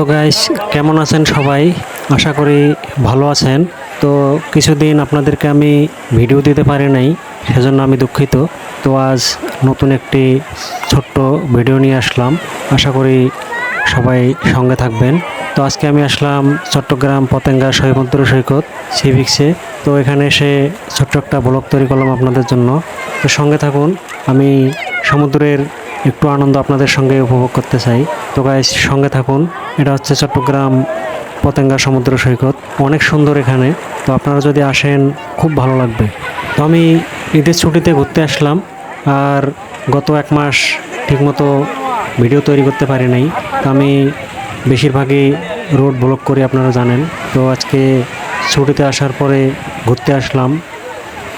তো গাইস কেমন আছেন সবাই? আশা করি ভালো আছেন। তো কিছুদিন আপনাদেরকে আমি ভিডিও দিতে পারি নাই, সেজন্য আমি দুঃখিত। তো আজ নতুন একটি ছোট্ট ভিডিও নিয়ে আসলাম। আশা করি সবাই সঙ্গে থাকবেন। তো আজকে আমি আসলাম চট্টগ্রাম পতেঙ্গা সমুদ্র সৈকত সিভিক্সে তো এখানে এসে ছোট্ট একটা ব্লগ তৈরি করলাম আপনাদের জন্য। তো সঙ্গে থাকুন, আমি সমুদ্রের একটু আনন্দ আপনাদের সঙ্গে উপভোগ করতে চাই। তো গাইস সঙ্গে থাকুন। এটা হচ্ছে চট্টগ্রাম পতেঙ্গা সমুদ্র সৈকত। অনেক সুন্দর এখানে। তো আপনারা যদি আসেন, খুব ভালো লাগবে। তো আমি ঈদের ছুটিতে ঘুরতে আসলাম। আর গত এক মাস ঠিকমতো ভিডিও তৈরি করতে পারি নাই। তো আমি বেশিরভাগই রোড ব্লক করি, আপনারা জানেন। তো আজকে ছুটিতে আসার পরে ঘুরতে আসলাম।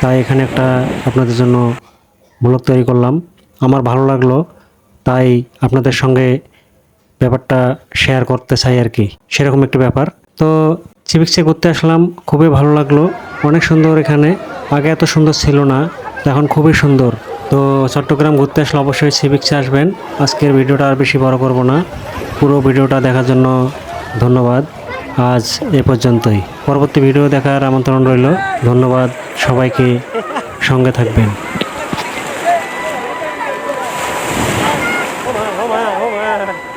তাই এখানে একটা আপনাদের জন্য ব্লগ তৈরি করলাম। আমার ভালো লাগল, তাই আপনাদের সঙ্গে ব্যাপারটা শেয়ার করতে চাই আর কি। সেরকম একটি ব্যাপার। তো সিভিক্সে ঘুরতে আসলাম, খুবই ভালো লাগল। অনেক সুন্দর এখানে। আগে এত সুন্দর ছিল না, এখন খুবই সুন্দর। তো চট্টগ্রাম ঘুরতে আসলে অবশ্যই সিভিক্সে আসবেন। আজকের ভিডিওটা আর বেশি বড় করব না। পুরো ভিডিওটা দেখার জন্য ধন্যবাদ। আজ এ পর্যন্তই। পরবর্তী ভিডিও দেখার আমন্ত্রণ রইল। ধন্যবাদ সবাইকে। সঙ্গে থাকবেন। không à không à không à.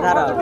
দাঁড়াও